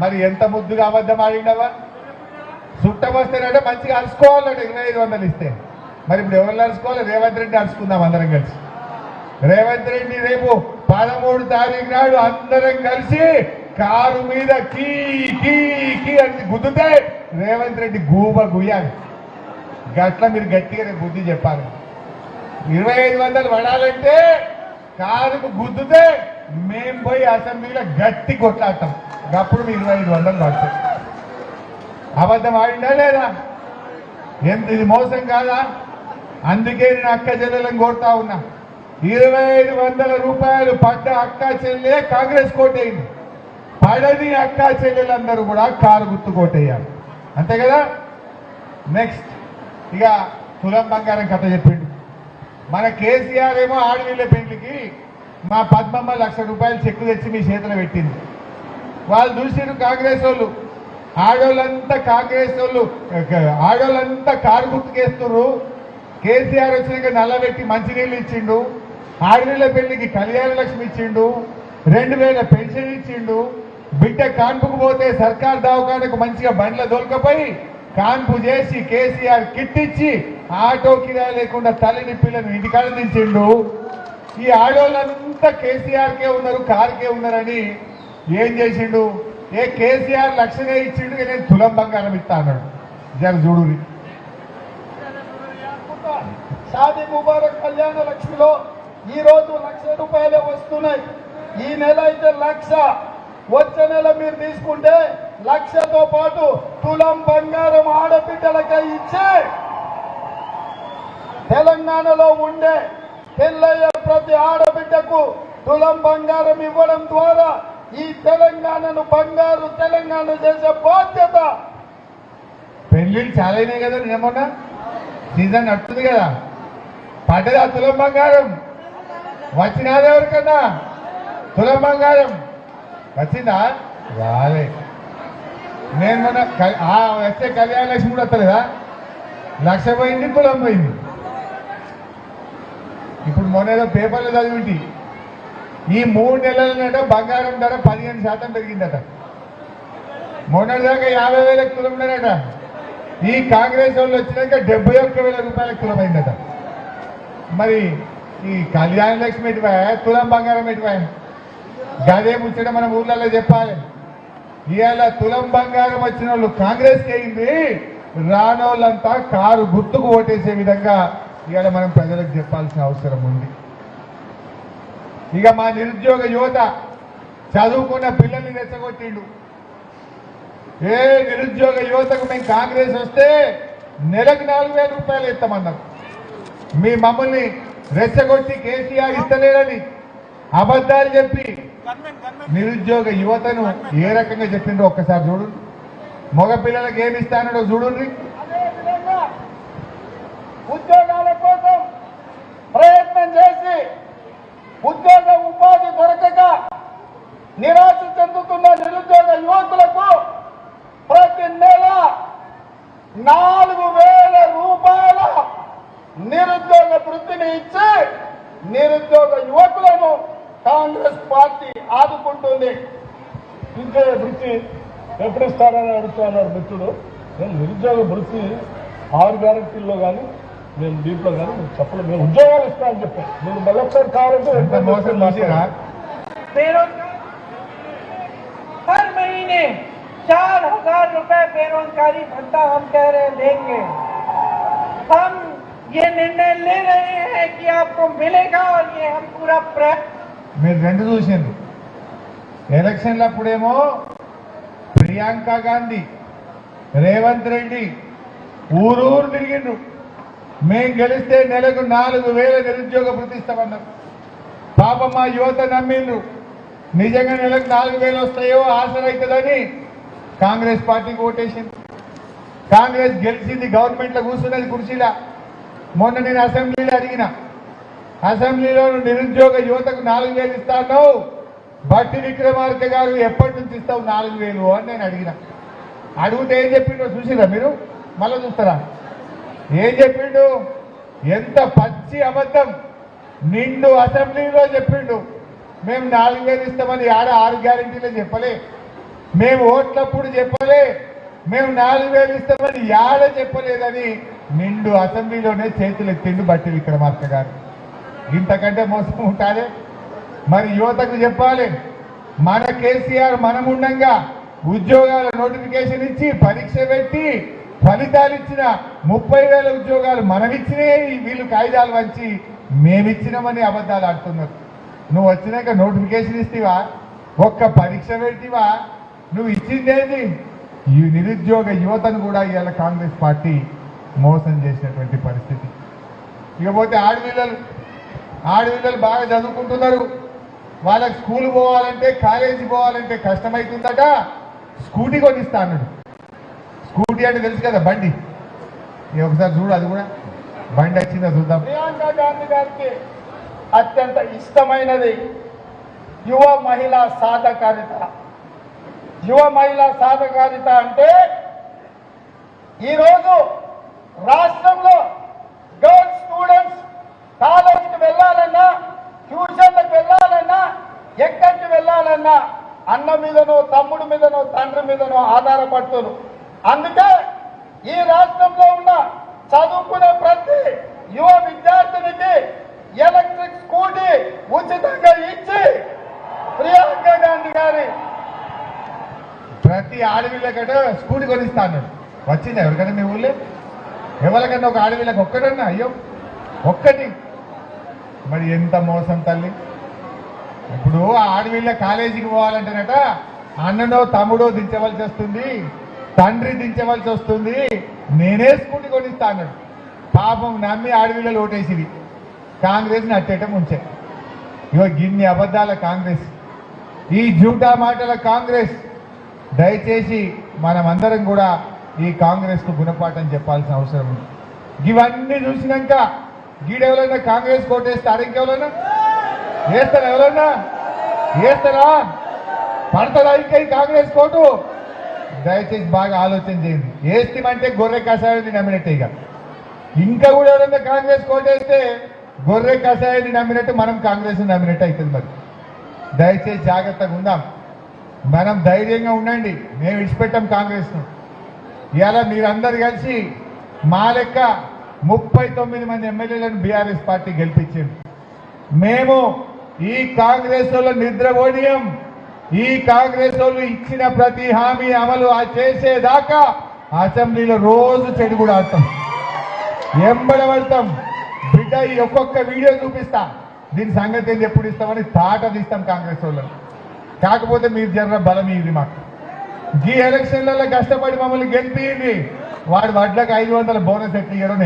మరి ఎంత ముద్దుగా అబద్ధం ఆడినవా చుట్టం వస్తేనంటే మంచిగా అరుచుకోవాలంటే ఇరవై ఐదు వందలు ఇస్తే. మరి ఇప్పుడు ఎవరు అరుచుకోవాలి రేవంత్ రెడ్డి అరుచుకుందాం అందరం కలిసి. రేవంత్ రెడ్డి రేపు పదమూడు తారీఖు నాడు అందరం కలిసి కారు మీద కీ కీ కీ అని గుద్దుతే రేవంత్ రెడ్డి గూబ గుయ్యాలి. గట్ల మీరు గట్టిగా బుద్ధి చెప్పాలి. ఇరవై ఐదు వందలు పడాలంటే కారుకు గుద్దుతే మేము పోయి అసెంబ్లీలో గట్టి కొట్లాడతాం. అప్పుడు మీ ఇరవై ఐదు వందలు పడతాయి అబద్ధం ఆడిందా లేదా? ఎంత ఇది మోసం కాదా? అందుకే నేను అక్క చెల్లెలను కోరుతా ఉన్నా. ఇరవై ఐదు వందల రూపాయలు పడ్డ అక్క చెల్లె కాంగ్రెస్ కోటేయండి పడని అక్క చెల్లెలందరూ కూడా కారు గుర్తు కోటేయాలి. అంతే కదా? నెక్స్ట్ ఇక తులం బంగారం కథ చెప్పిండు. మన కేసీఆర్ ఏమో ఆడవీళ్ళ పెళ్ళికి మా పద్మమ్మ లక్ష రూపాయలు చెక్కు తెచ్చి మీ చేతిలో పెట్టింది. వాళ్ళు చూసిరు కాంగ్రెస్ వాళ్ళు. ఆడోళ్ళంతా కాంగ్రెస్ వాళ్ళు. ఆడోళ్ళంతా కారు గుర్తుకేస్తున్నారు కేసీఆర్ వచ్చినాక నల్లబెట్టి మంచినీళ్ళు ఇచ్చిండు. ఆడనీళ్ళ పెళ్ళికి కళ్యాణ లక్ష్మి ఇచ్చిండు. రెండు వేల పెన్షన్ ఇచ్చిండు. బిడ్డ కాన్పుకు పోతే సర్కార్ దవాఖానకు మంచిగా బండ్ల దొరకపోయి కాన్పు చేసి కేసీఆర్ కిట్ ఇచ్చి ఆటో కిరాయి లేకుండా తల్లిని పిల్లను ఇంటికాడ దించిండు. ఈ ఆడోళ్ళంతా కేసీఆర్కే ఉన్నారు కారుకే ఉన్నారని ఏం చేసిండు? ఏ కేసీఆర్ లక్షనే ఇచ్చిండు నేను తులం బంగారం ఇస్తా అన్నాడు. జర చూడురి. షాదీ ముబారక్ కళ్యాణ లక్ష్మిలో ఈ రోజు లక్ష రూపాయలే వస్తున్నాయి. ఈ నెల అయితే లక్ష. వచ్చే నెల మీరు తీసుకుంటే లక్షతో పాటు తులం బంగారం ఆడబిడ్డలకై ఇచ్చే తెలంగాణలో ఉండే పెళ్ళయ్య ప్రతి ఆడబిడ్డకు తులం బంగారం ఇవ్వడం ద్వారా ఈ తెలంగాణను బంగారు తెలంగాణ చేసే బాధ్యత. పెళ్ళిళ్ళు చాలా అయినాయి కదా నేమన్నా సీజన్ నడుతుంది కదా. పడ్డదా తులం బంగారం? వచ్చినాది ఎవరికన్నా? తులం బంగారం? వచ్చిందా? రాలే. నేను మొన్న వస్తే కళ్యాణ లక్ష్మి కూడా వస్తలేదా? లక్ష పోయింది తులం పోయింది. ఇప్పుడు మొన్న ఏదో పేపర్లో చదివింటి. ఈ మూడు నెలలనట బంగారం ధర పదిహేను శాతం పెరిగిందట. మొన్నటిదాకా యాభై వేలకు తులం ఈ కాంగ్రెస్ వాళ్ళు వచ్చినాక డెబ్బై ఒక్క వేల రూపాయలకు అయిందట మరి ఈ కళ్యాణ లక్ష్మి ఎటువా? తులం బంగారం ఎటువా? గదే ముచ్చట మన ఊర్లలో చెప్పాలి. ఇవాళ తులం బంగారం వచ్చిన వాళ్ళు కాంగ్రెస్కి అయింది. రానోళ్ళంతా కారు గుర్తుకు ఓటేసే విధంగా ఇవాళ మనం ప్రజలకు చెప్పాల్సిన అవసరం ఉంది. ఇక మా నిరుద్యోగ యువత చదువుకున్న పిల్లల్ని రెచ్చగొట్టిండు. ఏ నిరుద్యోగ యువతకు మేము కాంగ్రెస్ వస్తే నెలకు నాలుగు వేల రూపాయలు ఇస్తామన్నారు మీ మమ్మల్ని రెచ్చగొట్టి కేసీఆర్ ఇస్తలేడని అబద్ధాలు చెప్పి నిరుద్యోగ యువతను ఏ రకంగా చెప్పిండో ఒక్కసారి చూడండి మగ పిల్లలకు ఏమి ఇస్తానో చూడండి ఉద్యోగాల కోసం ప్రయత్నం చేసి ఉద్యోగ ఉపాధి దొరకక నిరాశ చెందుతున్న నిరుద్యోగ యువకులకు ప్రతి నెల నాలుగు వేల రూపాయల నిరుద్యోగ వృత్తిని ఇచ్చి నిరుద్యోగ యువకులను కాంగ్రెస్ పార్టీ ఆదుకుంటుంది. ఇంకే వృత్తి ఎప్పుడు ఇస్తారని అడుగుతున్నాడు మిత్రుడు. నేను నిరుద్యోగ వృత్తి ఆరు గ్యారంటీల్లో కానీ నేను దీంట్లో కానీ నేను చెప్పలేదు నేను ఉద్యోగాలు ఇస్తానని చెప్పాను నేను మళ్ళీ ఒకసారి కావాలంటే ఎంత మోసం చూసిరా बेरोजगार हर महीने चार हजार रुपए बेरोजगारी भत्ता हम कह रहे हैं देंगे हम ये निर्णय ले रहे हैं कि आपको मिलेगा और ये हम पूरा प्रयास మీరు రెండు చూసిండ్రు ఎలక్షన్ల అప్పుడేమో ప్రియాంక గాంధీ రేవంత్ రెడ్డి ఊరూరు తిరిగిండ్రు మేము గెలిస్తే నెలకు నాలుగు వేల నిరుద్యోగ వృత్తి ఇస్తామన్నారు పాప మా యువత నమ్మిండ్రు. నిజంగా నెలకు నాలుగు వేలు వస్తాయో ఆశరవుతుందని కాంగ్రెస్ పార్టీకి ఓటేసింది. కాంగ్రెస్ గెలిచింది గవర్నమెంట్లో కూర్చున్నది కుర్చీలా. మొన్న నేను అసెంబ్లీలో అడిగిన అసెంబ్లీలో నిరుద్యోగ యువతకు నాలుగు వేలు ఇస్తాను? బట్టి విక్రమార్క గారు ఎప్పటి నుంచి ఇస్తావు నాలుగు వేలు అని నేను అడిగిన. అడిగితే ఏం చెప్పిండో చూసిరా మీరు? మళ్ళీ చూస్తారా? ఏం చెప్పిండు? ఎంత పచ్చి అబద్ధం. నిండు అసెంబ్లీలో చెప్పిండు. మేము నాలుగు వేలు ఇస్తామని ఆడ ఆరు గ్యారెంటీలో చెప్పలే. మేము ఓట్లప్పుడు చెప్పలే. మేము నాలుగు వేలు ఇస్తామని యాడ చెప్పలేదని నిండు అసెంబ్లీలోనే చేతులు ఎత్తిండు బట్టి విక్రమార్క గారు. ఇంతకంటే మోసం ఉంటారే? మరి యువతకు చెప్పాలి. మన కేసీఆర్ మనముండంగా ఉద్యోగాల నోటిఫికేషన్ ఇచ్చి పరీక్ష పెట్టి ఫలితాలు ఇచ్చిన ముప్పై వేల ఉద్యోగాలు మనమిచ్చినే వీళ్ళు కాగితాలు వంచి మేమిచ్చినామని అబద్ధాలు ఆడుతున్నారు. నువ్వు వచ్చినాక నోటిఫికేషన్ ఇస్తేవా? ఒక్క పరీక్ష పెట్టివా? నువ్వు ఇచ్చిందేది? ఈ నిరుద్యోగ యువతను కూడా ఇవాళ కాంగ్రెస్ పార్టీ మోసం చేసినటువంటి పరిస్థితి. ఇకపోతే ఆడపిల్లలు ఆడపిల్లలు బాగా చదువుకుంటున్నారు. వాళ్ళకి స్కూల్ పోవాలంటే కాలేజీ పోవాలంటే కష్టమవుతుందట స్కూటీ కొనిస్తా అన్నాడు. స్కూటీ అంటే తెలుసు కదా బండి. ఇది ఒకసారి చూడు అది కూడా. బండి వచ్చిందా చూద్దాం. ప్రియాంక గాంధీ గారికి అత్యంత ఇష్టమైనది యువ మహిళా సాధకారిత. యువ మహిళా సాధకారిత అంటే ఈరోజు రాష్ట్రంలో గర్ల్స్ స్టూడెంట్స్ కాలేజీకి వెళ్ళాలన్నా ట్యూషన్లకు వెళ్ళాలన్నా ఎక్కడికి వెళ్ళాలన్నా అన్న మీదనో తమ్ముడి మీదనో తండ్రి మీదనో ఆధారపడుతున్నారు అందుకే ఈ రాష్ట్రంలో ఉన్న చదువుకునే ప్రతి యువ విద్యార్థినికి ఎలక్ట్రిక్ స్కూటీ ఉచితంగా ఇచ్చి ప్రియాంక గాంధీ గారి ప్రతి ఆడపిల్లకట స్కూటీ కొనిస్తాను. నేను వచ్చిందా ఎవరికైనా మీ ఊళ్ళో? ఎవరికన్నా ఒక ఆడవిల్లకి ఒక్కడన్నా అయ్యో ఒక్కటి. మరి ఎంత మోసం తల్లి? ఇప్పుడు ఆ ఆడపిల్ల కాలేజీకి పోవాలంటేనట అన్ననో తమ్ముడో దించవలసి వస్తుంది. తండ్రి దించవలసి వస్తుంది. నేనే స్కూటీ కొనిస్తా అన్నాడు పాపం నమ్మి ఆడవిళ్ళలు ఓటేసిది కాంగ్రెస్ని అట్టేటం ఉంచే. ఇగో గిన్ని అబద్ధాల కాంగ్రెస్. ఈ జూటా మాటల కాంగ్రెస్. దయచేసి మనమందరం కూడా ఈ కాంగ్రెస్కు గుణపాఠం చెప్పాల్సిన అవసరం ఉంది. ఇవన్నీ చూసినాక గీడెవరైనా కాంగ్రెస్ కోటేస్తారు ఇంకెవరైనా వేస్తారా ఎవరన్నా? వేస్తారా పడతారా? ఇంకా ఈ కాంగ్రెస్ కోటు? దయచేసి బాగా ఆలోచన చేయండి. వేస్తామంటే గొర్రె కషాయాన్ని నమ్మినట్టే ఇక. ఇంకా కూడా ఎవరైనా కాంగ్రెస్ కోటేస్తే గొర్రె కషాయాన్ని నమ్మినట్టు మనం కాంగ్రెస్ నమ్మినట్టు అవుతుంది మరి. దయచేసి జాగ్రత్తగా ఉందాం. మనం ధైర్యంగా ఉండండి. మేము విడిచిపెట్టాం కాంగ్రెస్ను. ఇలా మీరందరు కలిసి మా లెక్క ముప్పై తొమ్మిది మంది ఎమ్మెల్యేలను బీఆర్ఎస్ పార్టీ గెలిపించింది మేము ఈ కాంగ్రెస్లో వాళ్ళు ఈ కాంగ్రెస్ వాళ్ళు ఇచ్చిన ప్రతి హామీ అమలు ఆ చేసేదాకా అసెంబ్లీలో రోజు చెడు కూడా ఆడతాం. ఎంబడబడతాం బిడ్డ ఈ ఒక్కొక్క వీడియో చూపిస్తా. దీని సంగతి ఏంది? ఎప్పుడు ఇస్తామని తాట తీస్తాం కాంగ్రెస్ వాళ్ళని. కాకపోతే మీరు జర్ర బలం ఇది మాకు. ఈ ఎలక్షన్లలో కష్టపడి మమ్మల్ని గెలిపింది వాడు వడ్లకు ఐదు వందల బోనస్ ఎట్లు ఇయ్యడం